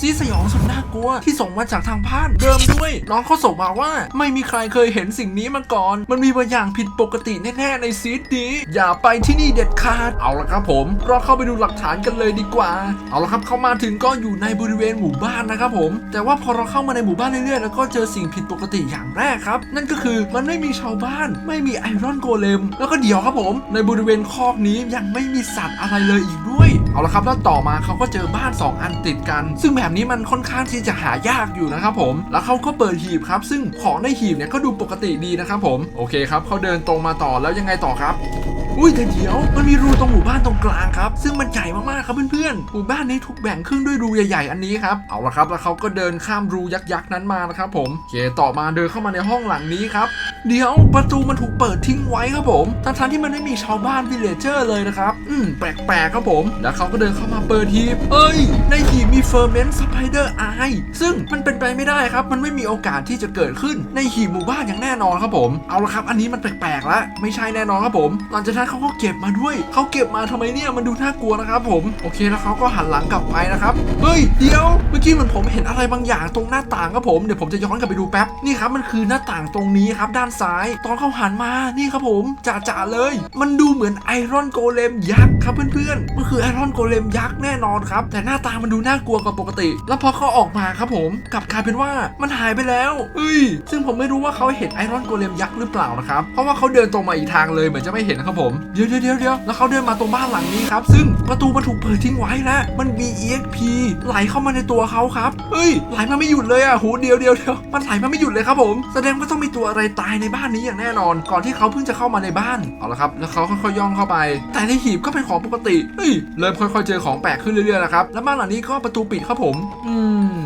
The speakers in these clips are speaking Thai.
ซีสยองสุดน่ากลัวที่ส่งมาจากทางบ้านเดิมด้วย น้องเขาส่งมาว่า ไม่มีใครเคยเห็นสิ่งนี้มาก่อน มันมีบางอย่างผิดปกติแน่ๆในซีดนี้ อย่าไปที่นี่เด็ดขาด เอาละครับผม เราเข้าไปดูหลักฐานกันเลยดีกว่า เอาละครับเข้ามาถึงก็อยู่ในบริเวณหมู่บ้านนะครับผม แต่ว่าพอเราเข้ามาในหมู่บ้านเรื่อยๆแล้วก็เจอสิ่งผิดปกติอย่างแรกครับ นั่นก็คือมันไม่มีชาวบ้าน ไม่มีไอรอนโกเลม แล้วก็เดี๋ยวครับผม ในบริเวณคอกนี้ยังไม่มีสัตว์อะไรเลยอีกด้วยเอาละครับแล้วต่อมาเขาก็เจอบ้าน 2 อันติดกัน ซึ่งแบบนี้มันค่อนข้างที่จะหายากอยู่นะครับผม แล้วเขาก็เปิดหีบครับ ซึ่งของในหีบเนี่ยก็ดูปกติดีนะครับผม โอเคครับเขาเดินตรงมาต่อแล้วยังไงต่อครับ อุ้ยแต่เดี๋ยวมันมีรูตรงหมู่บ้านตรงกลางครับซึ่งมันใหญ่มากๆครับเพื่อนๆหมู่บ้านนี้ถูกแบ่งครึ่งด้วยรูใหญ่ๆอันนี้ครับเอาละครับแล้วเขาก็เดินข้ามรูยักษ์ๆนั้นมานะครับผมเคต่อมาเดินเข้ามาในห้องหลังนี้ครับเดี๋ยวประตูมันถูกเปิดทิ้งไว้ครับผมทั้งๆที่มันไม่มีชาวบ้านวิลเลเจอร์เลยนะครับอืมแปลกๆครับผมแล้วเขาก็เดินเข้ามาเปิดหีบเอ้ย ในหีบมีเฟอร์เมนต์สไปเดอร์ไอซึ่งมันเป็นไปไม่ได้ครับ มันไม่มีโอกาสที่จะเกิดขึ้นในหีบหมู่บ้านอย่างแน่นอนครับผมเอาละครับ อันนี้มันแปลกๆแล้วไม่ใช่แน่นอนครับผมหลังจากนั้นเขาก็เก็บมาด้วย เขาเก็บมาทำไมเนี่ยมันดูน่ากลัวนะครับผมโอเคแล้วเขาก็หันหลังกลับไปนะครับเฮ้ยเดี๋ยวเมื่อกี้เหมือนผมเห็นอะไรบางอย่างตรงหน้าต่างครับผมเดี๋ยวผมจะย้อนกลับไปดูแป๊บนี่ครับมันคือหน้าต่างตรงนี้ครับด้านซ้าย ตอนเขาหันมานี่ครับผมจ่าๆเลย มันดูเหมือนไอรอนโกเลมยักษ์ครับเพื่อนๆมันคือไอรอนโกเลมยักษ์แน่นอนครับแต่หน้าตามันดูน่ากลัวกว่าปกติ แล้วพอเขาออกมาครับผมกลับกลายเป็นว่ามันหายไปแล้วเฮ้ยซึ่งผมไม่รู้ว่าเขาเห็นไอรอนโกเลมยักษ์หรือเปล่านะครับเพราะว่าเขาเดินตรงมาอีกทางเลยเหมือนจะไม่เห็นครับผมเดี๋ยวเดี๋ยวเดี๋ยวแล้วเขาเดินมาตรงบ้านหลังนี้ครับ ซึ่งประตูมันถูกเปิดทิ้งไว้แล้วมันมี EXP ไหลเข้ามาในตัวเขาครับ เฮ้ย ไหลมาไม่หยุดเลยอะโหเดียวเดียวเดียวมันไหลมาไม่หยุดเลยครับผม แสดงว่าต้องมีตัวอะไรตายในบ้านนี้อย่างแน่นอน ก่อนที่เขาเพิ่งจะเข้ามาในบ้าน เอาละครับ แล้วเขาค่อยๆย่องเข้าไป แต่ในหีบก็เป็นของปกติ เฮ้ย เริ่มค่อยๆเจอของแปลกขึ้นเรื่อยๆแล้วครับ แล้วบ้านหลังนี้ก็ประตูปิดครับผม อืม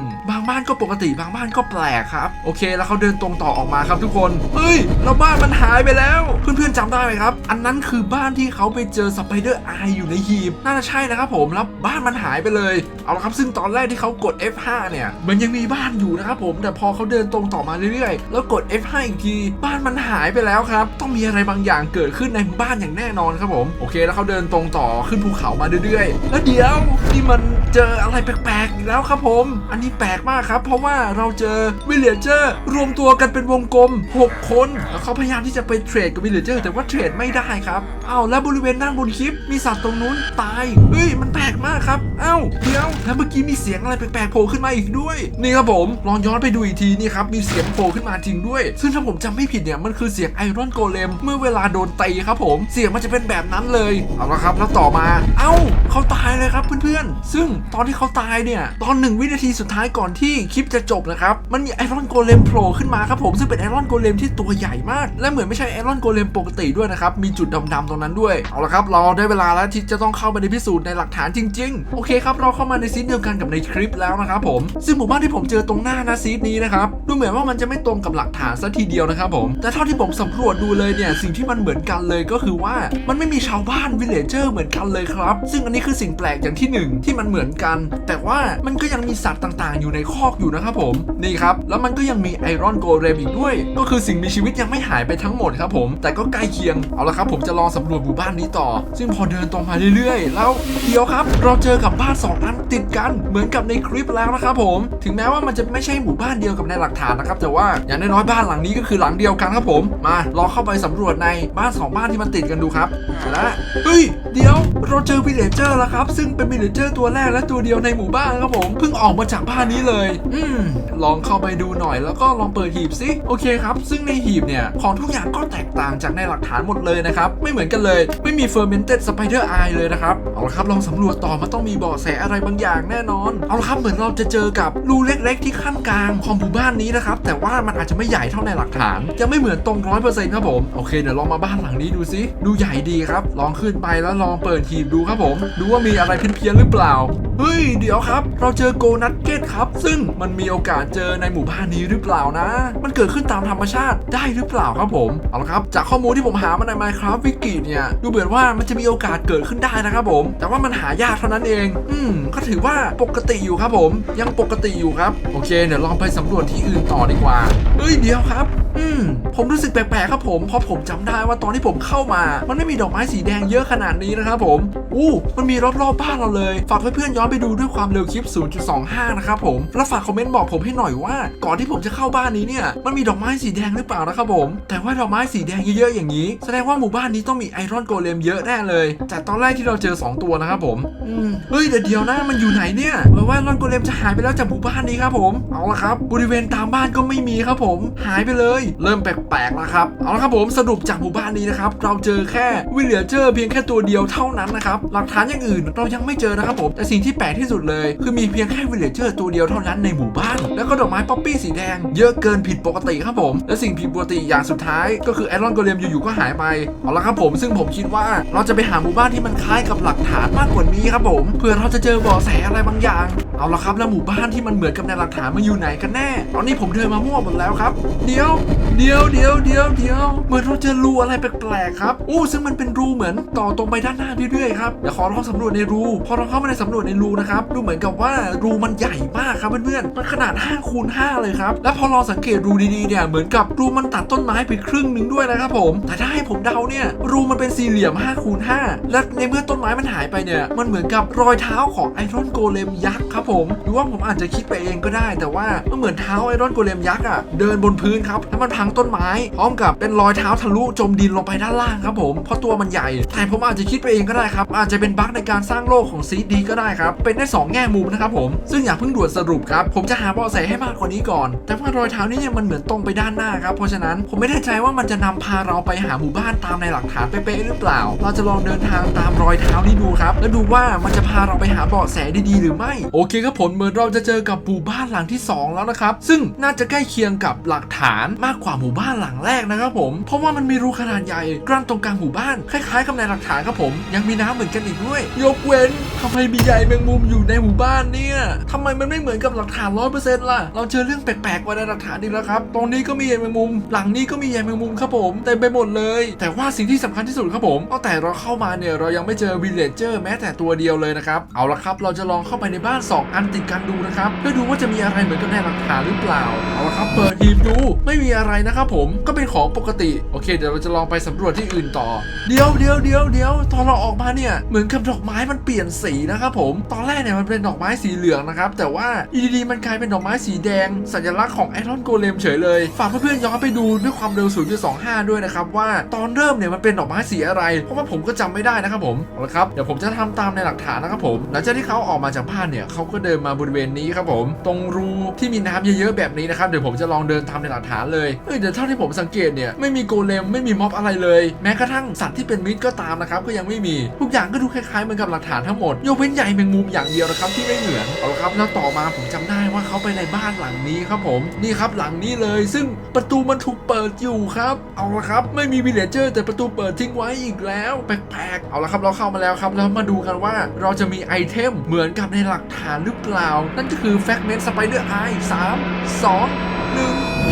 างบ้านก็ปกติบางบ้านก็แปลกครับ โอเค แล้วเขาเดินตรงต่อออกมาครับทุกคน เฮ้ยแล้วบ้านมันหายไปแล้ว เพื่อนๆจำได้ไหมครับ อันนั้นคือบ้านที่เขาไปเจอสไปเดอร์ไออยู่ในหีบ น่าจะใช่นะครับผม แล้วบ้านมันหายไปเลย เอาละครับ ซึ่งตอนแรกที่เขากด F5 เนี่ย มันยังมีบ้านอยู่นะครับผม แต่พอเขาเดินตรงต่อมาเรื่อยๆ แล้วกด F5 อีกที บ้านมันหายไปแล้วครับ ต้องมีอะไรบางอย่างเกิดขึ้นในบ้านอย่างแน่นอนครับผม โอเค แล้วเขาเดินตรงต่อขึ้นภูเขามาเรื่อยๆ แล้วเดี๋ยวนี่มันเจออะไรแปลกๆอีกแล้วครับผม อันนี้แปลกมากครับ เพราะว่าเราเจอวิลเลเจอร์รวมตัวกันเป็นวงกลม 6 คนแล้วเขาพยายามที่จะไปเทรดกับวิลเลเจอร์แต่ว่าเทรดไม่ได้ครับอ้าวแล้วบริเวณด้านบนคลิป มีสัตว์ตรงนู้นตายเฮ้ยมันแปลกมากครับเอ้าเดี๋ยวแล้วเมื่อกี้มีเสียงอะไรแปลกๆโผล่ขึ้นมาอีกด้วย นี่ครับผมลองย้อนไปดูอีกทีนี่ครับมีเสียงโผล่ขึ้นมาจริงด้วย ซึ่งถ้าผมจำไม่ผิดเนี่ยมันคือเสียงไอรอนโกเลมเมื่อเวลาโดนตีครับผม เสียงมันจะเป็นแบบนั้นเลยเอาละครับแล้วต่อมา เอ้าเขาตายเลยครับเพื่อนๆ ซึ่งตอนที่เขาตายเนี่ยตอนหนึ่งวินาทีสุดท้ายก่อนที่ที่คลิปจะจบนะครับ มันมีไอรอนโกเลมโผล่ขึ้นมาครับผม ซึ่งเป็นไอรอนโกเลมที่ตัวใหญ่มาก และเหมือนไม่ใช่ไอรอนโกเลมปกติด้วยนะครับ มีจุดดำๆตรงนั้นด้วย เอาละครับ เราได้เวลาแล้วที่จะต้องเข้าไปในพิสูจน์ในหลักฐานจริง ๆ โอเคครับ เราเข้ามาในซีนเดียวกันกับในคลิปแล้วนะครับผม ซึ่งหมู่บ้านที่ผมเจอตรงหน้านะซีดนี้นะครับ ดูเหมือนว่ามันจะไม่ตรงกับหลักฐานซะทีเดียวนะครับผม แต่เท่าที่ผมสำรวจดูเลยเนี่ย สิ่งที่มันเหมือนกันเลยก็คือว่า มันไม่มีชาวบ้านวิลเลเจอร์เหมือนกันเลยครับ ซึ่งอันนี้คือสิ่งแปลกอย่างที่หนึ่งที่มันเหมือนกัน แต่ว่ามันก็ยังมีสัตว์ต่าง ๆ อยู่ในคอกอยู่นะครับผมนี่ครับแล้วมันก็ยังมีไอรอนโกเรมอีกด้วย ก็คือสิ่งมีชีวิตยังไม่หายไปทั้งหมดครับผม แต่ก็ใกล้เคียงเอาละครับ ผมจะลองสำรวจหมู่บ้านนี้ต่อ ซึ่งพอเดินตรงมาเรื่อยๆ แล้วเดี๋ยวครับ เราเจอกับบ้านสองอันติดกันเหมือนกับในคลิปแล้วนะครับผม ถึงแม้ว่ามันจะไม่ใช่หมู่บ้านเดียวกับในหลักฐานนะครับแต่ว่าอย่างน้อยๆบ้านหลังนี้ก็คือหลังเดียวกันครับผม มาลองเข้าไปสำรวจในบ้านสองบ้านที่มันติดกันดูครับและเฮ้ยเดี๋ยวเราเจอวิลเลเจอร์แล้วครับซึ่งเป็นวิลเลเจอร์ตัวแรกและตัวเดียวในหมู่บ้านครับผมเพิ่งออกมาจากบ้านนี้เลยอืมลองเข้าไปดูหน่อยแล้วก็ลองเปิดหีบสิโอเคครับ ซึ่งในหีบเนี่ยของทุกอย่างก็แตกต่างจากในหลักฐานหมดเลยนะครับ ไม่เหมือนกันเลย ไม่มี fermented spider eye เลยนะครับ เอาละครับลองสำรวจต่อมันต้องมีเบาะแสอะไรบางอย่างแน่นอน เอาละครับเหมือนเราจะเจอกับรูเล็ก ๆ ที่ขั้นกลางของหมู่บ้านนี้นะครับแต่ว่ามันอาจจะไม่ใหญ่เท่าในหลักฐานยังไม่เหมือนตรงร้อยเปอร์เซ็นต์ครับผมโอเคเดี๋ยวลองมาบ้านหลังนี้ดูสิดูใหญ่ดีครับ ลองขึ้นไปแล้วลองเปิดหีบดูครับผม ดูว่ามีอะไรเพี้ยนๆหรือเปล่าเฮ้ยเดี๋ยวครับ เราเจอโกนัทเกตครับ ซึ่งมันมีโอกาสเจอในหมู่บ้านนี้หรือเปล่านะ มันเกิดขึ้นตามธรรมชาติได้หรือเปล่าครับผมเอาละครับ จากข้อมูลที่ผมหามาใน Minecraft Wiki เนี่ยดูเหมือนว่ามันจะมีโอกาสเกิดขึ้นได้นะครับผมแต่ว่ามันหายากเท่านั้นเอง อืมก็ถือว่าปกติอยู่ครับผม ยังปกติอยู่ครับ โอเค เดี๋ยวลองไปสำรวจที่อื่นต่อดีกว่า เฮ้ยเดี๋ยวครับ อืม ผมรู้สึกแปลกๆครับผม เพราะผมจำได้ว่าตอนที่ผมเข้ามา มันไม่มีดอกไม้สีแดงเยอะขนาดนี้นะครับผม อู้ มันมีรอบๆบ้านเราเลย ฝากเพื่อนๆย้อนไปดูด้วยความเร็วคลิป 0.25 นะครับผม แล้วฝากคอมเมนต์บอกผมให้หน่อยว่า ก่อนที่ผมจะเข้าบ้านนี้เนี่ย มันมีดอกไม้สีแดงหรือเปล่านะครับผม แต่ว่าดอกไม้สีแดงเยอะๆอย่างนี้ แสดงว่าหมู่บ้านนี้ต้องมีไอรอนโกเลมเยอะแน่เลย จากตอนแรกที่เราเจอ 2 ตัวนะครับผม อืม เฮ้ยแต่เดี๋ยวนะ มันอยู่ไหนเนี่ยเหมือนว่าไอรอนโกเลมจะหายไปแล้วจากหมู่บ้านนี้ครับผม เอาละครับ บริเวณตามบ้านก็ไม่มีครับผม หายไปเลย เริ่มแปลกๆแล้วครับ เอาละครับผม สรุปจากหมู่บ้านนี้นะครับ เราเจอแค่วิลเลเจอร์เพียงแค่ตัวเดียวเท่านั้นนะครับหลักฐานอย่างอื่นเรายังไม่เจอนะครับผม แต่สิ่งที่แปลกที่สุดเลย คือมีเพียงแค่วิลเลจเจอร์ตัวเดียวเท่านั้นในหมู่บ้าน แล้วก็ดอกไม้ป๊อปปี้สีแดงเยอะเกินผิดปกติครับผม และสิ่งผิดปกติอย่างสุดท้าย ก็คือไอรอนโกเลมอยู่ๆก็หายไป เอาละครับผม ซึ่งผมคิดว่าเราจะไปหาหมู่บ้านที่มันคล้ายกับหลักฐานมากกว่านี้ครับผม เพื่อเราจะเจอเบาะแสอะไรบางอย่าง เอาละครับแล้วหมู่บ้านที่มันเหมือนกับในหลักฐานมันอยู่ไหนกันแน่ ตอนนี้ผมเดินมามั่วหมดแล้วครับ เดี๋ยว เดี๋ยวเดี๋ยวเดี๋ยวเดี๋ยวเหมือนเราเจอรูอะไรแปลกๆครับ อู้ซึ่งมันเป็นรูเหมือนต่อตรงไปด้านหน้าเรื่อยๆครับเดี๋ยวขอลองสำรวจในรู พอเราเข้ามาในสำรวจในรูนะครับ ดูเหมือนกับว่ารูมันใหญ่มากครับเพื่อนๆ มันขนาด5คูณ5เลยครับ แล้วพอลองสังเกตรูดีๆเนี่ย เหมือนกับรูมันตัดต้นไม้ไปครึ่งหนึ่งด้วยนะครับผม แต่ถ้าให้ผมเดาเนี่ย รูมันเป็นสี่เหลี่ยม5คูณ5และในเมื่อต้นไม้มันหายไปเนี่ย มันเหมือนกับรอยเท้าของไอรอนโกเลมยักษ์ครับผม หรือว่าผมอาจจะคิดไปเองก็ได้ แต่ว่ามันเหมือนเท้าไอรอนโกเลมยักษ์อะ เดินบนพื้นครับ แล้วมันพังต้นไม้ พร้อมกับเป็นรอยเท้าทะลุจมดินลงไปด้านล่างครับผม เพราะตัวมันใหญ่ แต่ผมอาจจะคิดไปเองก็ได้ครับอาจจะเป็นบั๊กในการสร้างโลกของซีดีก็ได้ครับ เป็นได้สองแง่มุมนะครับผม ซึ่งอย่าเพิ่งด่วนสรุปครับ ผมจะหาเบาะแสให้มากกว่านี้ก่อน แต่ว่ารอยเท้านี่เนี่ยมันเหมือนตรงไปด้านหน้าครับ เพราะฉะนั้นผมไม่แน่ใจว่ามันจะนำพาเราไปหาหมู่บ้านตามในหลักฐานเป๊ะๆหรือเปล่า เราจะลองเดินทางตามรอยเท้านี้ดูครับ แล้วดูว่ามันจะพาเราไปหาเบาะแสได้ดีหรือไม่ โอเคครับผลเหมือนเราจะเจอกับหมู่บ้านหลังที่สองแล้วนะครับ ซึ่งน่าจะใกล้เคียงกับหลักฐานมากกว่าหมู่บ้านหลังแรกนะครับผม เพราะว่ามันมีรูขนาดใหญ่กลั้นตรงกลางหมู่บ้านคล้ายๆกับในหลักฐานครับผมยังมีน้ำเหมือนกันอีกด้วย ยกเว้นทำไมมีใยแมงมุมอยู่ในหมู่บ้านเนี่ยทำไมมันไม่เหมือนกับหลักฐานร้อยเปอร์เซ็นต์ล่ะ เราเจอเรื่องแปลกๆกว่าในหลักฐานอีกแล้วครับ ตรงนี้ก็มีใยแมงมุม หลังนี้ก็มีใยแมงมุมครับผมเต็มไปหมดเลย แต่ว่าสิ่งที่สำคัญที่สุดครับผมตั้งแต่เราเข้ามาเนี่ยเรายังไม่เจอวิลเลจเจอร์แม้แต่ตัวเดียวเลยนะครับ เอาละครับ เราจะลองเข้าไปในบ้าน 2 อันติดกันดูนะครับเพื่อดูว่าจะมีอะไรเหมือนกับในหลักฐานหรือเปล่า เอาละครับ เปิดหีบดูไม่มีอะไรนะครับผมก็เป็นของปกติ โอเค เดี๋ยวเราจะลองไปสำรวจที่อื่นต่อ เดี๋ยวเดี๋ยวเดี๋ยวเดี๋ยวตอนเราออกมาเนี่ยเหมือนกับดอกไม้มันเปลี่ยนสีนะครับผมตอนแรกเนี่ยมันเป็นดอกไม้สีเหลืองนะครับแต่ว่าอยู่ดีๆมันกลายเป็นดอกไม้สีแดง สัญลักษณ์ของไอรอนโกเลมเฉยเลยฝากเพื่อนๆย้อนไปดูด้วยความเร็ว 0.25 ด้วยนะครับว่าตอนเริ่มเนี่ยมันเป็นดอกไม้สีอะไร เพราะว่าผมก็จำไม่ได้นะครับผมเอาละครับเดี๋ยวผมจะทำตามในหลักฐานนะครับผมหลังจากที่เขาออกมาจากบ้านเนี่ยเขาก็เดินมาบริเวณนี้ครับผม ตรงรูที่มีน้ำเยอะๆแบบนี้นะครับเดี๋ยวผมจะลองเดินตามในหลักฐานเลยเอ้ยเดี๋ยวเท่าที่ผมสังเกตเนี่ยไม่มีโกเลมไม่มีม็อบอะไรเลย แม้กระทั่งสัตว์ที่เป็นมิตรก็ตามนะครับก็ยังไม่มีทุกอย่างก็ดูคล้ายๆเหมือนกับหลักฐานทั้งหมดยกเว้นใหญ่แมงมุมอย่างเดียวนะครับที่ไม่เหมือนเอาละครับแล้วต่อมาผมจำได้ว่าเขาไปในบ้านหลังนี้ครับผมนี่ครับหลังนี้เลย ซึ่งประตูมันถูกเปิดอยู่ครับเอาละครับไม่มีวิลเลเจอร์แต่ประตูเปิดทิ้งไว้อีกแล้วแปลกๆเอาละครับเราเข้ามาแล้วครับแล้วมาดูกันว่าเราจะมีไอเทมเหมือนกับในหลักฐานหรือเปล่า นั่นก็คือแฟกเมนต์สไปเดอร์ไอสามสอง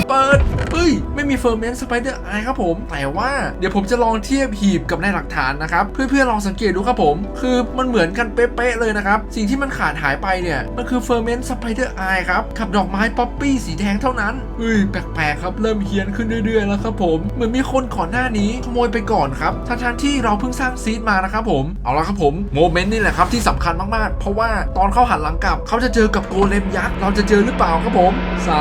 เปิดเฮ้ย ไม่มีเฟอร์เมนต์สไปเดอร์ไอครับผม แต่ว่าเดี๋ยวผมจะลองเทียบหีบกับในหลักฐานนะครับ เพื่อนๆลองสังเกตดูครับผม คือมันเหมือนกันเป๊ะๆเลยนะครับ สิ่งที่มันขาดหายไปเนี่ย มันคือเฟอร์เมนต์สไปเดอร์ไอครับกับดอกไม้ป๊อปปี้สีแดงเท่านั้นเฮ้ยแปลกๆครับเริ่มเฮี้ยนขึ้นเรื่อยๆแล้วครับผมเหมือนมีคนก่อนหน้านี้ขโมยไปก่อนครับทั้งๆที่เราเพิ่งสร้างซีดมานะครับผมเอาละครับผมโมเมนต์นี่แหละครับที่สำคัญมากๆ เพราะว่าตอนเขาหันหลังกลับเขาจะเจอกับโกเลมยักษ์เราจะเจอหรือเปล่าครับผม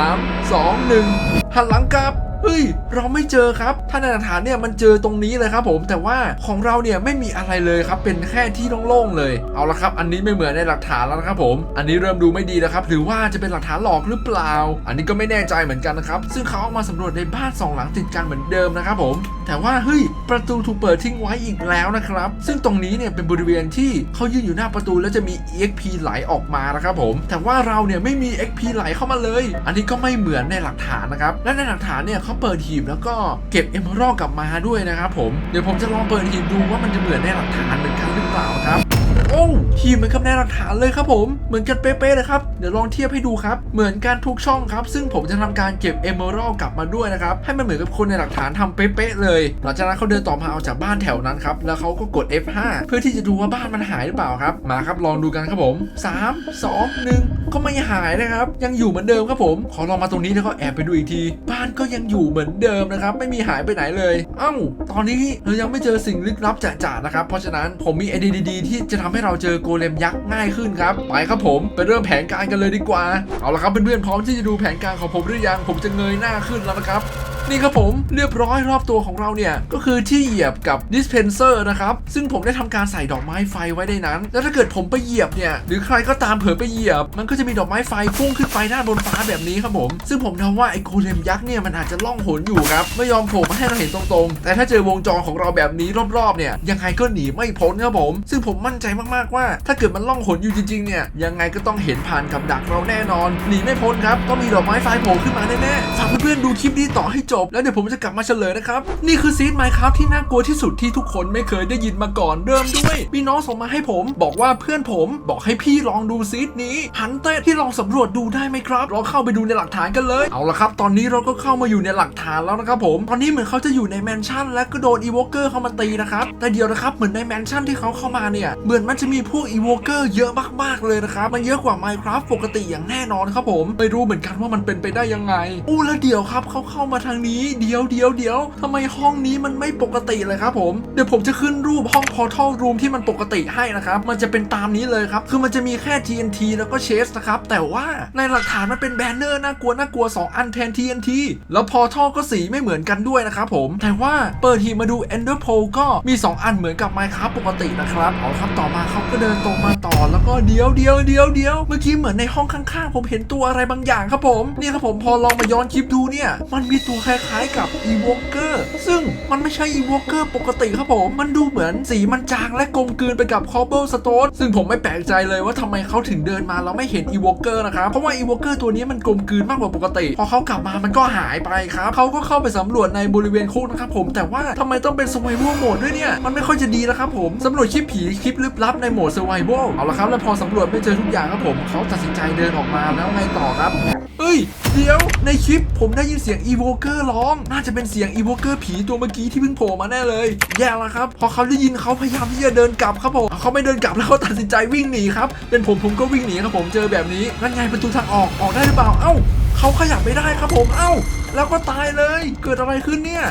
3 2 1หันหลังกลับ เฮ้ย เราไม่เจอครับถ้าในหลักฐานเนี่ยมันเจอตรงนี้เลยครับผมแต่ว่าของเราเนี่ยไม่มีอะไรเลยครับ เป็นแค่ที่โล่งๆเลย เอาละครับ อันนี้ไม่เหมือนในหลักฐานแล้วนะครับผม อันนี้เริ่มดูไม่ดีแล้วครับ หรือว่าจะเป็นหลักฐานหลอกหรือเปล่า อันนี้ก็ไม่แน่ใจเหมือนกันนะครับ ซึ่งเขาเอามาสำรวจในบ้านสองหลังติดกันเหมือนเดิมนะครับผม แต่ว่าเฮ้ย ประตูถูกเปิดทิ้งไว้อีกแล้วนะครับ ซึ่งตรงนี้เนี่ยเป็นบริเวณที่เขายืนอยู่หน้าประตูแล้วจะมี EXP ไหลออกมานะครับผม แต่ว่าเราเนี่ยไม่มี exp ไหลเข้ามาเลย อันนี้ก็ไม่เหมือนในหลักฐานนะครับ และในหลักฐานเนี่ยเขาเปิดหีบแล้วก็เก็บเอมเมอรัลกลับมาด้วยนะครับผม เดี๋ยวผมจะลองเปิดหีบดูว่ามันจะเหมือนในหลักฐานเหมือนกันหรือเปล่าครับ โอ้หีบเหมือนกับในหลักฐานเลยครับผมเหมือนกันเป๊ะๆเลยครับเดี๋ยวลองเทียบให้ดูครับ เหมือนกันทุกช่องครับ ซึ่งผมจะทำการเก็บเอเมอรัลกลับมาด้วยนะครับ ให้มันเหมือนกับคนในหลักฐานทำเป๊ะๆเลยหลังจากนั้นเขาเดินต่อมาเอาจากบ้านแถวนั้นครับแล้วเขาก็กด F5 เพื่อที่จะดูว่าบ้านมันหายหรือเปล่าครับ มาครับลองดูกันครับผม 3 2 1 ก็ไม่หายนะครับ ยังอยู่เหมือนเดิมครับผม ขอลองมาตรงนี้แล้วก็แอบไปดูอีกที บ้านก็ยังอยู่เหมือนเดิมนะครับ ไม่มีหายไปไหนเลย เอ้า ตอนนี้เรายังไม่เจอสิ่งลึกลับจ่าๆนะครับ เพราะฉะนั้นผมมีไอเดียดีๆที่จะทำให้เราเจอโกเลมยักษ์ง่ายขึ้นครับ ไปครับผมไปเริ่มแผนการกันเลยดีกว่า เอาละครับเพื่อนๆพร้อมที่จะดูแผนการของผมหรือยัง ผมจะเงยหน้าขึ้นแล้วนะครับนี่ครับผมเรียบร้อยรอบตัวของเราเนี่ย ก็คือที่เหยียบกับ dispenser นะครับ ซึ่งผมได้ทำการใส่ดอกไม้ไฟไว้ในนั้น แล้วถ้าเกิดผมไปเหยียบเนี่ย หรือใครก็ตามเผลอไปเหยียบ มันก็จะมีดอกไม้ไฟพุ่งขึ้นไปด้านบนฟ้าแบบนี้ครับผม ซึ่งผมเดาว่าไอ้โกเลมยักษ์เนี่ยมันอาจจะล่องหนอยู่ครับไม่ยอมโผล่มาให้เราเห็นตรงๆ แต่ถ้าเจอวงจรของเราแบบนี้รอบๆเนี่ยยังไงก็หนีไม่พ้นครับผม ซึ่งผมมั่นใจมากๆว่า ถ้าเกิดมันล่องหนอยู่จริงๆเนี่ยยังไงก็ต้องเห็นผ่านกับดักเราแน่นอนหนีไม่พ้นครับต้องมีดอกไม้ไฟโผล่ขึ้นมาแน่ๆฝากเพื่อนๆดูคลิปนี้ต่อให้จบ แล้วเดี๋ยวผมจะกลับมาเฉลยนะครับ นี่คือซีดไมค์ครับที่น่ากลัวที่สุดที่ทุกคนไม่เคยได้ยินมาก่อนเริ่มด้วยมีน้องส่งมาให้ผม บอกว่าเพื่อนผมบอกให้พี่ลองดูซีดนี้ฮันเต้ที่ลองสำรวจดูได้ไหมครับลองเข้าไปดูในหลักฐานกันเลยเอาละครับ ตอนนี้เราก็เข้ามาอยู่ในหลักฐานแล้วนะครับผมตอนนี้เหมือนเขาจะอยู่ในแมนชั่นและก็โดนอีโวเกอร์เข้ามาตีนะครับแต่เดี๋ยวนะครับเหมือนในแมนชั่นที่เขาเข้ามาเนี่ยเหมือนมันจะมีพวกอีโวเกอร์เยอะมากๆเลยนะครับมันเยอะกว่า Minecraft ปกติอย่างแน่นอนครับผมไม่รู้เหมือนกันว่ามันเป็นไปได้ยังไงอู้แล้วเดี๋ยวครับเขาเข้ามาทางนี้เดี๋ยวเดี๋ยวเดี๋ยวทำไมห้องนี้มันไม่ปกติเลยครับผมเดี๋ยวผมจะขึ้นรูปห้อง Portal Room ที่มันปกติให้นะครับมันจะเป็นตามนี้เลยครับคือมันจะมีแค่ TNT แล้วก็ Chest นะครับแต่ว่าในหลักฐานมันเป็นแบนเนอร์น่ากลัวน่ากลัว 2 อันแทน TNT แล้ว Portal ก็สีไม่เหมือนกันด้วยนะครับผมแต่ว่าเปิดหีมาดู Ender Pearl ก็มี 2 อันเหมือนกับ Minecraft ปกตินะครับเอาครับต่อมาเขาก็เดินตรงมาต่อแล้วก็เดี๋ยวเดี๋ยวเดี๋ยวเดี๋ยวเมื่อกี้เหมือนในห้องข้างๆ ผมเห็นตัวอะไรบางอย่างครับผมนี่ครับผมพอลองมาย้อนคลิปดูเนี่ยมันมีตัวคล้ายๆกับ Evoker ซึ่งมันไม่ใช่ Evoker ปกติครับผม มันดูเหมือนสีมันจางและกลมกลืนไปกับ Cobblestone ซึ่งผมไม่แปลกใจเลยว่าทำไมเขาถึงเดินมาแล้วไม่เห็น Evoker นะครับ เพราะว่า Evoker ตัวนี้มันกลมกลืนมากกว่าปกติ พอเขากลับมามันก็หายไปครับเขาก็เข้าไปสำรวจในบริเวณคุกนะครับผมแต่ว่าทำไมต้องเป็น Survival Mode ด้วยเนี่ย มันไม่ค่อยจะดีนะครับผมสำรวจคลิปผีคลิปลึกลับในโหมด Survival เอาละครับแล้วพอสำรวจไม่เจอทุกอย่างครับผมเขาตัดสินใจเดินออกมาแล้วไงต่อครับ เอ้ย เดี๋ยวในคลิปผมได้ยินเสียงอีโวเกอร์ร้อง น่าจะเป็นเสียงอีโวเกอร์ผีตัวเมื่อกี้ที่เพิ่งโผล่มาแน่เลย แย่ละครับ พอเขาได้ยินเขาพยายามที่จะเดินกลับครับผมเขาไม่เดินกลับแล้วเขาตัดสินใจวิ่งหนีครับ เป็นผมผมก็วิ่งหนีครับผมเจอแบบนี้นั่นไงประตูทางออกออกได้หรือเปล่า เอ้าเขาขยับไม่ได้ครับผม เอ้า แล้วก็ตายเลย เกิดอะไรขึ้นเนี่ย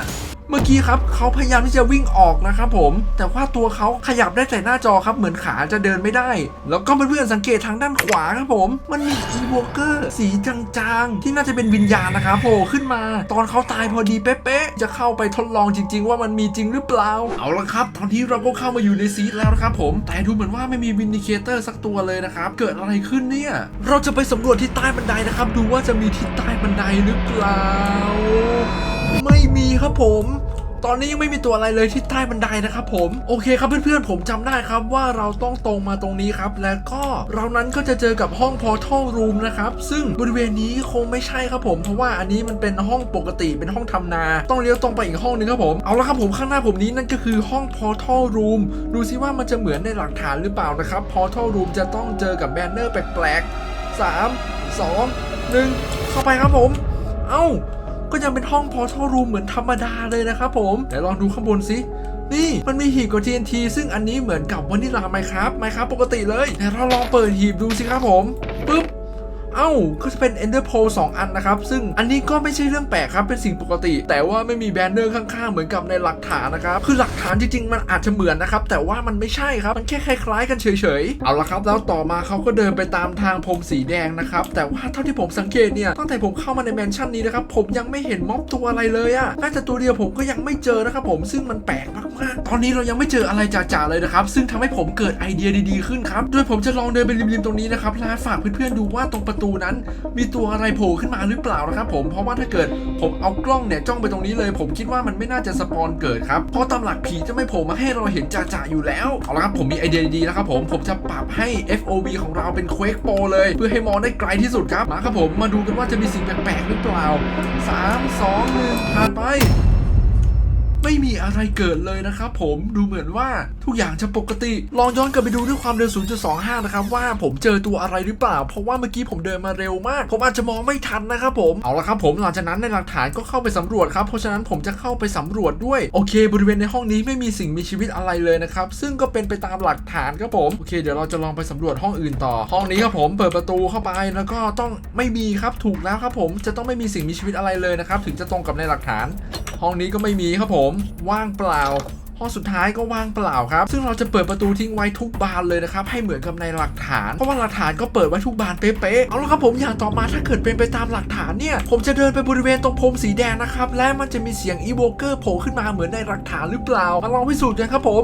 เมื่อกี้ครับเขาพยายามที่จะวิ่งออกนะครับผม แต่ว่าตัวเขาขยับได้แต่หน้าจอครับ เหมือนขาจะเดินไม่ได้ แล้วก็เพื่อนๆสังเกตทางด้านขวาครับผม มันมีอีโวเกอร์สีจางๆ ที่น่าจะเป็นวิญญาณนะครับโผล่ขึ้นมา ตอนเขาตายพอดีเป๊ะๆ จะเข้าไปทดลองจริง ๆ ว่ามันมีจริงหรือเปล่า เอาละครับ ตอนนี้เราก็เข้ามาอยู่ในซีทแล้วนะครับผม แต่ดูเหมือนว่าไม่มีวินดิเคเตอร์สักตัวเลยนะครับ เกิดอะไรขึ้นเนี่ย เราจะไปสำรวจที่ใต้บันไดนะครับ ดูว่าจะมีที่ใต้บันไดหรือเปล่า ผม ตอนนี้ยังไม่มีตัวอะไรเลยที่ใต้บันไดนะครับผมโอเคครับเพื่อนๆผมจำได้ครับว่าเราต้องตรงมาตรงนี้ครับ แล้วก็เรานั้นก็จะเจอกับห้อง Portal Room นะครับซึ่งบริเวณนี้คงไม่ใช่ครับผม เพราะว่าอันนี้มันเป็นห้องปกติเป็นห้องทำนา ต้องเลี้ยวตรงไปอีกห้องนึงครับผมเอาละครับผมข้างหน้าผมนี้นั่นก็คือห้อง Portal Room ดูซิว่ามันจะเหมือนในหลักฐานหรือเปล่านะครับ Portal Room จะต้องเจอกับแบนเนอร์แปลกๆ3 2 1 เข้าไปครับผม เอ้า ก็ยังเป็นห้อง Portal Room เหมือนธรรมดาเลยนะครับผมแต่ลองดูข้างบนสินี่มันมีหีบกับ TNT ซึ่งอันนี้เหมือนกับวานิลาไมครับไมครับปกติเลยแต่เราลองเปิดหีบดูสิครับผมปึ๊บ เอ้าก็จะเป็น Ender Pearl 2อันนะครับ ซึ่งอันนี้ก็ไม่ใช่เรื่องแปลกครับ เป็นสิ่งปกติ แต่ว่าไม่มีแบนเนอร์ข้างๆ เหมือนกับในหลักฐานนะครับ คือหลักฐานจริงๆ มันอาจจะเหมือนนะครับ แต่ว่ามันไม่ใช่ครับ มันแค่คล้ายๆ กันเฉยๆ เอาละครับ แล้วต่อมาเขาก็เดินไปตามทางพรมสีแดงนะครับ แต่ว่าเท่าที่ผมสังเกตเนี่ย ตั้งแต่ผมเข้ามาในแมนชั่นนี้นะครับ ผมยังไม่เห็นม็อบตัวอะไรเลยอะแม้แต่ตัวเดียวผมก็ยังไม่เจอนะครับผม ซึ่งมันแปลกมากๆ ตอนนี้เรายังไม่เจออะไรจ่าๆเลยนะครับ ซึ่งทำให้ผมเกิดไอเดียดีๆขึ้นครับ โดยผมจะลองเดินไปริมๆตรงนี้นะครับและฝากเพื่อนๆดูว่าตรงประตูนั้น มีตัวอะไรโผล่ขึ้นมาหรือเปล่านะครับผมเพราะว่าถ้าเกิดผมเอากล้องเนี่ยจ้องไปตรงนี้เลย ผมคิดว่ามันไม่น่าจะสปอนเกิดครับเพราะตามหลักผีจะไม่โผล่มาให้เราเห็นจ่าๆอยู่แล้วเอาละครับผมมีไอเดียดีๆแล้วครับผมผมจะปรับให้ FOV ของเราเป็น Quake Pro เลย เพื่อให้มองได้ไกลที่สุดครับมาครับผมมาดูกันว่าจะมีสิ่งแปลกๆหรือเปล่า 3 2 1ผ่านไปไม่มีอะไรเกิดเลยนะครับผมดูเหมือนว่า ทุกทุกอย่างจะปกติ ลองย้อนกลับไปดูด้วยความเร็ว 0.25 นะครับ ว่าผมเจอตัวอะไรหรือเปล่า เพราะว่าเมื่อกี้ผมเดินมาเร็วมาก ผมอาจจะมองไม่ทันนะครับผม เอาละครับผมหลังจากนั้นในหลักฐานก็เข้าไปสำรวจครับ เพราะฉะนั้นผมจะเข้าไปสำรวจด้วย โอเค บริเวณในห้องนี้ไม่มีสิ่งมีชีวิตอะไรเลยนะครับ ซึ่งก็เป็นไปตามหลักฐานครับผม โอเค เดี๋ยวเราจะลองไปสำรวจห้องอื่นต่อ ห้องนี้ครับผมเปิดประตูเข้าไปแล้วก็ต้องไม่มีครับ ถูกแล้วครับผม จะต้องไม่มีสิ่งมีชีวิตอะไรเลยนะครับ ถึงจะตรงกับในหลักฐาน ห้องนี้ก็ไม่มีครับผม ว่างเปล่า ห้องสุดท้ายก็ว่างเปล่าครับ ซึ่งเราจะเปิดประตูทิ้งไว้ทุกบานเลยนะครับ ให้เหมือนกับในหลักฐาน เพราะว่าหลักฐานก็เปิดไว้ทุกบานเป๊ะๆ เอาละครับผมอย่างต่อมาถ้าเกิดเป็นไปตามหลักฐานเนี่ย ผมจะเดินไปบริเวณตรงพรมสีแดงนะครับ และมันจะมีเสียงอีโวเกอร์โผล่ขึ้นมาเหมือนในหลักฐานหรือเปล่า มาลองพิสูจน์กันครับผม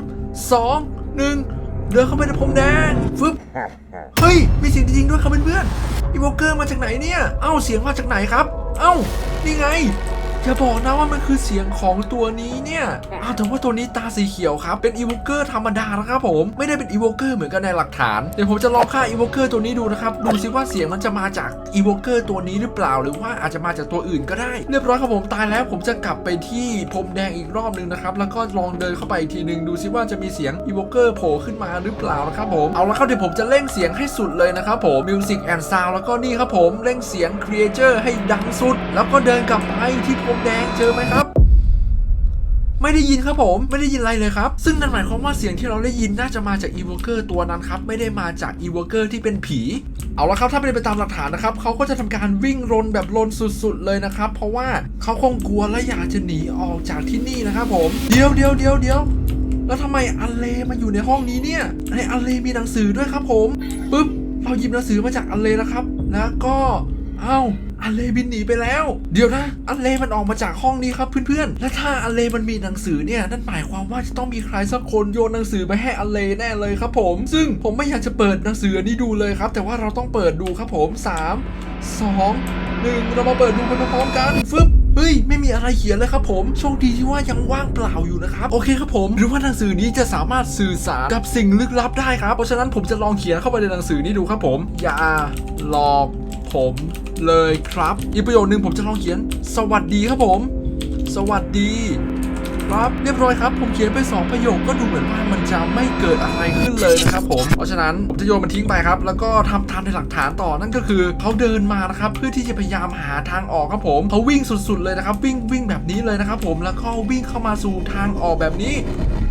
3 2 1เดินเข้าไปในพรมแดงฟึบเฮ้ย มีเสียงจริงๆด้วยครับเพื่อนๆอีโวเกอร์มาจากไหนเนี่ย เอ้า เสียงมาจากไหนครับ เอ้า นี่ไง อย่าบอกนะว่ามันคือเสียงของตัวนี้เนี่ยอ้าวแต่ว่าตัวนี้ตาสีเขียวครับ เป็นอีโวเกอร์ธรรมดานะครับผม ไม่ได้เป็นอีโวเกอร์เหมือนกันในหลักฐาน เดี๋ยวผมจะลองฆ่าอีโวเกอร์ตัวนี้ดูนะครับ ดูซิว่าเสียงมันจะมาจากอีโวเกอร์ตัวนี้หรือเปล่า หรือว่าอาจจะมาจากตัวอื่นก็ได้ เรียบร้อยครับผมตายแล้วผมจะกลับไปที่พรมแดงอีกรอบหนึงนะครับ แล้วก็ลองเดินเข้าไปอีกทีหนึ่งดูซิว่าจะมีเสียงอีโวเกอร์โผล่ขึ้นมาหรือเปล่านะครับผม เอาละครับเดี๋ยวผมจะเร่งเสียงให้สุดเลยนะครับผม Music and Sound แล้วก็นี่ครับผมเร่งเสียง Creature ให้ดังสุด แล้วก็เดินกลับไปที่พรมแดงเจอไหมครับไม่ได้ยินครับผมไม่ได้ยินอะไรเลยครับ ซึ่งนั่นหมายความว่าเสียงที่เราได้ยินน่าจะมาจากอีโวเกอร์ตัวนั้นครับ ไม่ได้มาจากอีโวเกอร์ที่เป็นผี เอาละครับถ้าเป็นไปตามหลักฐานนะครับเขาก็จะทำการวิ่งรนแบบรนสุดๆเลยนะครับ เพราะว่าเขาคงกลัวและอยากจะหนีออกจากที่นี่นะครับผมเดี๋ยวเดี๋ยวเดี๋ยวเดี๋ยวแล้วทำไมอันเลมาอยู่ในห้องนี้เนี่ยในอันเลมีหนังสือด้วยครับผมปึ๊บเราหยิบหนังสือมาจากอันเลแล้วครับ แล้วก็เอ้า อันเลบินหนีไปแล้ว เดี๋ยวนะ อันเลมันออกมาจากห้องนี้ครับเพื่อนๆ และถ้าอันเลมันมีหนังสือเนี่ย นั่นหมายความว่าจะต้องมีใครสักคนโยนหนังสือไปให้อันเลแน่เลยครับผม ซึ่งผมไม่อยากจะเปิดหนังสืออันนี้ดูเลยครับ แต่ว่าเราต้องเปิดดูครับผม 3 2 1 เรามาเปิดดูไปพร้อมๆกันฟึบเฮ้ย ไม่มีอะไรเขียนเลยครับผมโชคดีที่ว่ายังว่างเปล่าอยู่นะครับ โอเคครับผม หรือว่าหนังสือนี้จะสามารถสื่อสารกับสิ่งลึกลับได้ครับ เพราะฉะนั้นผมจะลองเขียนเข้าไปในหนังสือนี้ดูครับผม อย่าหลอก ผมเลยครับ อีกประโยคนึงผมจะลองเขียน สวัสดีครับผม สวัสดี ครับเรียบร้อยครับ ผมเขียนไป 2 ประโยคก็ดูเหมือนว่ามันจะไม่เกิดอะไรขึ้นเลยนะครับผม เพราะฉะนั้นผมจะโยนมันทิ้งไปครับ แล้วก็ทำตามในหลักฐานต่อนั่นก็คือเขาเดินมานะครับเพื่อที่จะพยายามหาทางออกครับผมเขาวิ่งสุดๆเลยนะครับ วิ่งวิ่งแบบนี้เลยนะครับผมแล้วก็วิ่งเข้ามาสู่ทางออกแบบนี้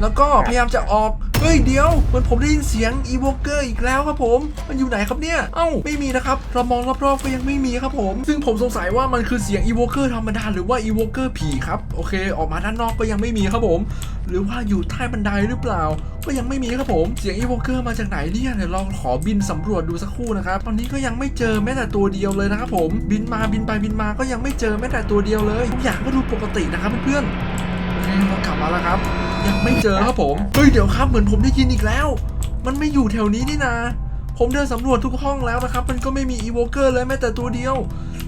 แล้วก็พยายามจะออก เฮ้ยเดี๋ยวเหมือนผมได้ยินเสียงอีโวเกอร์อีกแล้วครับผม มันอยู่ไหนครับเนี่ย เอ้าไม่มีนะครับ เรามองรอบๆก็ยังไม่มีครับผม ซึ่งผมสงสัยว่ามันคือเสียงอีโวเกอร์ธรรมดาหรือว่าอีโวเกอร์ผีครับ โอเค ออกมาด้านนอกก็ยังไม่มีครับผม หรือว่าอยู่ใต้บันไดหรือเปล่า ก็ยังไม่มีครับผม เสียงอีโวเกอร์มาจากไหนเนี่ยเดี๋ยวลองขอบินสำรวจดูสักครู่นะครับ ตอนนี้ก็ยังไม่เจอแม้แต่ตัวเดียวเลยนะครับผม บินมาบินไปบินมาก็ยังไม่เจอแม้แต่ตัวเดียวเลยทุกอย่างก็ดูปกตินะครับเพื่อนๆโอเคเรากลับมาแล้วครับ ยังไม่เจอครับผม เฮ้ยเดี๋ยวครับเหมือนผมได้ยินอีกแล้ว มันไม่อยู่แถวนี้นี่นา ผมเดินสำรวจทุกห้องแล้วนะครับ มันก็ไม่มีอีโวเกอร์เลยแม้แต่ตัวเดียว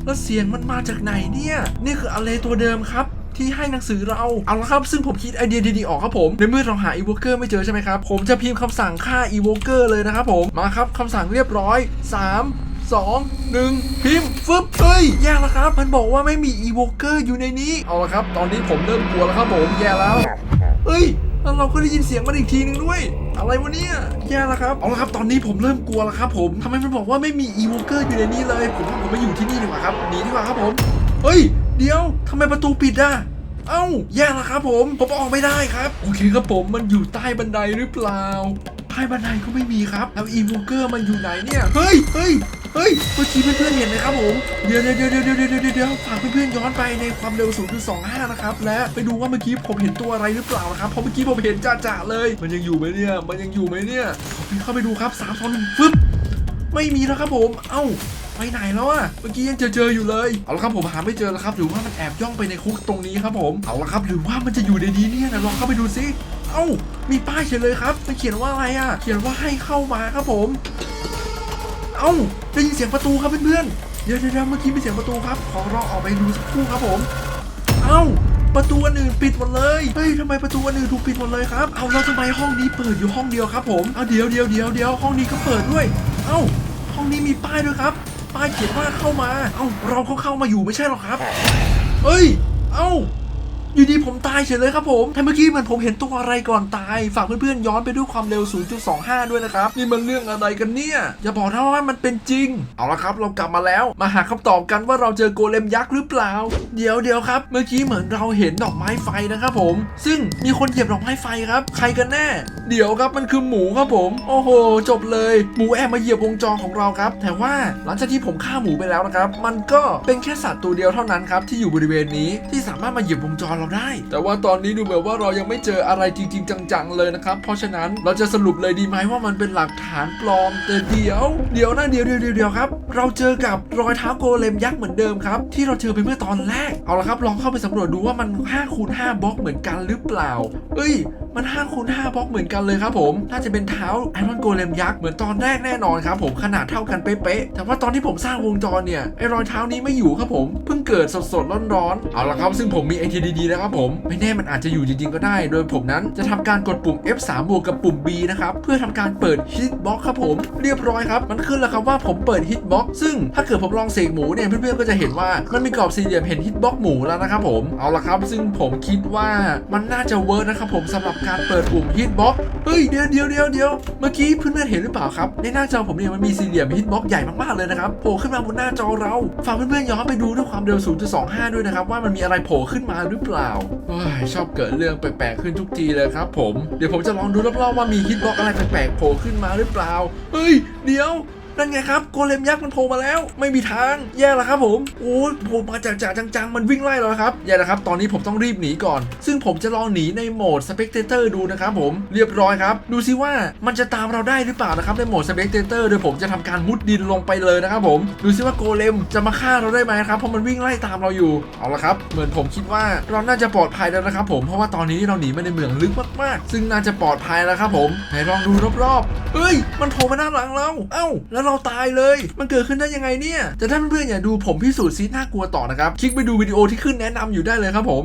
แล้วเสียงมันมาจากไหนเนี่ย นี่คืออะไรตัวเดิมครับที่ให้หนังสือเรา เอาละครับ ซึ่งผมคิดไอเดียดีๆออกครับผม ในเมื่อเราหาอีโวเกอร์ไม่เจอใช่ไหมครับ ผมจะพิมพ์คำสั่งฆ่าอีโวเกอร์เลยนะครับผม มาครับคำสั่งเรียบร้อย 3 2 1 พิมพ์ฟึบเฮ้ยแย่แล้วครับ มันบอกว่าไม่มีอีโวเกอร์อยู่ในนี้ เอาละครับ ตอนนี้ผมเริ่มกลัวแล้วครับผม แย่แล้ว เฮ้ยแล้วเราก็ได้ยินเสียงมันอีกทีนึงด้วย อะไรวะเนี่ยแย่แล้วครับเอาละครับตอนนี้ผมเริ่มกลัวแล้วครับผมทำไมมันบอกว่าไม่มีอีโวเกอร์อยู่ในนี้เลย ผมว่าผมไปอยู่ที่นี่ดีกว่าครับหนีดีกว่าครับผมเฮ้ย เดี๋ยวทำไมประตูปิดอะเอ้าแย่แล้วครับผมผมออกไม่ได้ครับโอเคครับผมมันอยู่ใต้บันไดหรือเปล่าใต้บันไดก็ไม่มีครับ แล้วอีโวเกอร์มันอยู่ไหนเนี่ยเฮ้ยเฮ้ย เฮ้ยเมื่อกี้เพื่อนๆเห็นไหมครับผมเดี๋ยวเดี๋ยวเดี๋ยวเดี๋ยวเดี๋ยวเดี๋ยวเดี๋ยวฝากเพื่อนๆย้อนไปในความเร็ว 0.25 นะครับและไปดูว่าเมื่อกี้ผมเห็นตัวอะไรหรือเปล่านะครับเพราะเมื่อกี้ผมเห็นจ่าๆเลย มันยังอยู่ไหมเนี่ยมันยังอยู่ไหมเนี่ยเข้าไปดูครับ3 2 1ฟึบไม่มีแล้วครับผม เอ้าไปไหนแล้วอะเมื่อกี้ยังเจอเจออยู่เลย เอาละครับผมหาไม่เจอแล้วครับ หรือว่ามันแอบย่องไปในคุกตรงนี้ครับผม เอาละครับ หรือว่ามันจะอยู่ในนี้เนี่ยนะลองเข้าไปดูซิ เอ้า มีป้ายเขียนเลยครับมันเขียนว่าอะไรอะเขียนว่าให้เข้ามาครับผม เอ้าได้ยินเสียงประตูครับเพื่อนๆเดี๋ยวเดี๋ยวเดี๋ยวเมื่อกี้มีเสียงประตูครับ ขอรอออกไปดูสักครู่ครับผม เอ้าประตูอันอื่นปิดหมดเลย เฮ้ยทำไมประตูอันอื่นถูกปิดหมดเลยครับ เอาแล้วทำไมห้องนี้เปิดอยู่ห้องเดียวครับผม เอาเดี๋ยวเดี๋ยวเดี๋ยวเดี๋ยวห้องนี้ก็เปิดด้วย เอ้า ห้องนี้มีป้ายด้วยครับ ป้ายเขียนว่าเข้ามา เอ้าเราก็เข้ามาอยู่ไม่ใช่หรอครับ เฮ้ย เอ้า อยู่ดีผมตายเฉยเลยครับผมแต่เมื่อกี้เหมือนผมเห็นตัวอะไรก่อนตาย ฝากเพื่อนๆย้อนไปด้วยความเร็ว 0.25 ด้วยนะครับ นี่มันเรื่องอะไรกันเนี่ย อย่าบอกนะว่ามันเป็นจริง เอาละครับเรากลับมาแล้ว มาหาคำตอบกันว่าเราเจอโกเลมยักษ์หรือเปล่า เดี๋ยวเดี๋ยวครับ เมื่อกี้เหมือนเราเห็นดอกไม้ไฟนะครับผม ซึ่งมีคนเหยียบดอกไม้ไฟครับ ใครกันแน่ เดี๋ยวครับมันคือหมูครับผม โอ้โห จบเลย หมูแอบมาเหยียบวงจรของเราครับ แต่ว่าหลังจากที่ผมฆ่าหมูไปแล้วนะครับ มันก็เป็นแค่สัตว์ตัวเดียวเท่านั้นครับที่อยู่บริเวณนี้ที่สามารถมาเหยียบวงจรเราได้ แต่ว่าตอนนี้ดูเหมือนว่าเรายังไม่เจออะไรจริง ๆ จังๆเลยนะครับ เพราะฉะนั้นเราจะสรุปเลยดีไหมว่ามันเป็นหลักฐานปลอมแต่เดี๋ยว เดี๋ยวนะเดี๋ยวเดี๋ยวเดี๋ยวเดียวครับ เราเจอกับรอยเท้าโกเลมยักษ์เหมือนเดิมครับ ที่เราเจอไปเมื่อตอนแรก เอาละครับ ลองเข้าไปสำรวจดูว่ามัน5คูณ5บล็อกเหมือนกันหรือเปล่า เอ้ยมัน5คูณ5บล็อกเหมือนกันเลยครับผมน่าจะเป็นเท้าไอรอนโกเลมยักษ์เหมือนตอนแรกแน่นอนครับผมขนาดเท่ากันเป๊ะๆ แต่ว่าตอนที่ผมสร้างวงจรเนี่ยไอรอยเท้านี้ไม่อยู่ครับผม เพิ่งเกิดสดๆร้อนๆ เอาละครับซึ่งผมมีไอเดียดีๆนะครับผมไม่แน่มันอาจจะอยู่จริงๆก็ได้ โดยผมนั้นจะทำการกดปุ่ม F3 บวกกับปุ่ม B นะครับเพื่อทำการเปิดฮิตบ็อกครับผมเรียบร้อยครับ มันขึ้นแล้วครับว่าผมเปิดฮิตบ็อกซึ่งถ้าเกิดผมลองเสกหมูเนี่ยเพื่อนๆก็จะเห็นว่ามันมีกรอบสี่เหลี่ยมเห็นฮิตบ็อกหมูแล้วนะครับผมเอาละครับ ซึ่งผมคิดว่ามันน่าจะเวิร์กนะครับผมสำหรับการเปิดปุ่มฮิตบ็อกเฮ้ยเดี๋ยวเดี๋ยวเดี๋ยวเดี๋ยวเมื่อกี้เพื่อนๆเห็นหรือเปล่าครับในหน้าจอผมเนี่ยมันมีสี่เหลี่ยมฮิตบ็อกใหญ่มากๆเลยนะครับโผล่ขึ้นมาบนหน้าจอเราฝากเพื่อนๆย้อนไปดูด้วยความเร็ว 0.25 ด้วยนะครับว่ามันมีอะไรโผล่ขึ้นมาหรือเปล่าโอ้ยชอบเกิดเรื่องแปลกๆขึ้นทุกทีเลยครับ ผม เดี๋ยวผมจะลองดูรอบๆว่ามีฮิตบ็อกอะไรแปลกๆโผล่ขึ้นมาหรือเปล่า เฮ้ย เดี๋ยว นั่นไงครับโกเลมยักษ์มันโผล่มาแล้ว ไม่มีทางแย่แล้วครับผมโอ้ยโผล่มาจากจ่าจังๆ มันวิ่งไล่เราแล้วครับแย่แล้วครับ ตอนนี้ผมต้องรีบหนีก่อน ซึ่งผมจะลองหนีในโหมดสเปกเตเตอร์ดูนะครับผมเรียบร้อยครับ ดูซิว่ามันจะตามเราได้หรือเปล่านะครับในโหมดสเปกเตเตอร์โดยผมจะทำการมุดดินลงไปเลยนะครับผมดูซิว่าโกเลมจะมาฆ่าเราได้ไหมครับเพราะมันวิ่งไล่ตามเราอยู่เอาละครับ เหมือนผมคิดว่าเราน่าจะปลอดภัยแล้วนะครับผมเพราะว่าตอนนี้เราหนีมาในเมืองลึกมากๆ ซึ่งน่าจะปลอดภัยแล้วครับผมไหนลองดูรอบๆเอ้ย มันโผล่มาหน้าหลังเราเอ้าแล้วเราตายเลย มันเกิดขึ้นได้ยังไงเนี่ยแต่ถ้าเพื่อนๆอย่าดูผมพิสูจน์ซีน่ากลัวต่อนะครับ คลิกไปดูวิดีโอที่ขึ้นแนะนำอยู่ได้เลยครับผม